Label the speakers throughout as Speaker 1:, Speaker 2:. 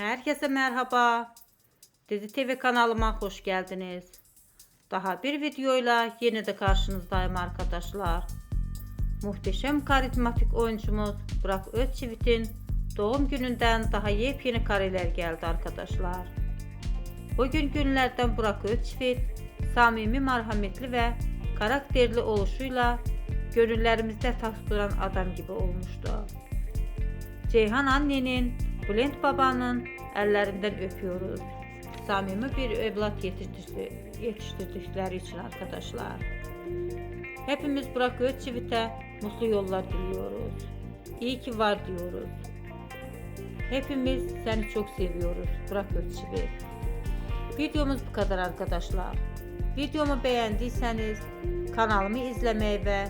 Speaker 1: Herkese merhaba. Dizi TV kanalıma hoş geldiniz. Daha bir videoyla yine de karşınızdayım arkadaşlar. Muhteşem karizmatik oyuncumuz Burak Özçivit'in doğum gününden daha yepyeni kareler geldi arkadaşlar. Bugün günlerden Burak Özçivit samimi merhametli ve karakterli oluşuyla gönüllerimizde taht kuran adam gibi olmuştu. Ceyhan annenin, Bülent babanın ellerinden öpüyoruz. Samimi bir evlat yetiştirdi, yetiştirdikleri için arkadaşlar. Hepimiz Burak Özçivit'e mutlu yollar diliyoruz. İyi ki var diyoruz. Hepimiz seni çok seviyoruz Burak Özçivit. Videomuz bu kadar arkadaşlar. Videomu beğendiyseniz kanalımı izlemeyi ve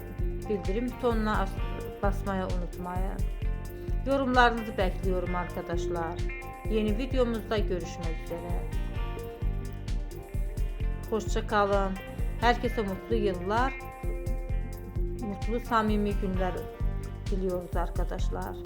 Speaker 1: bildirim butonuna as- basmayı unutmayın. Yorumlarınızı bekliyorum arkadaşlar. Yeni videomuzda görüşmek üzere. Hoşça kalın. Herkese mutlu yıllar, mutlu samimi günler diliyoruz arkadaşlar.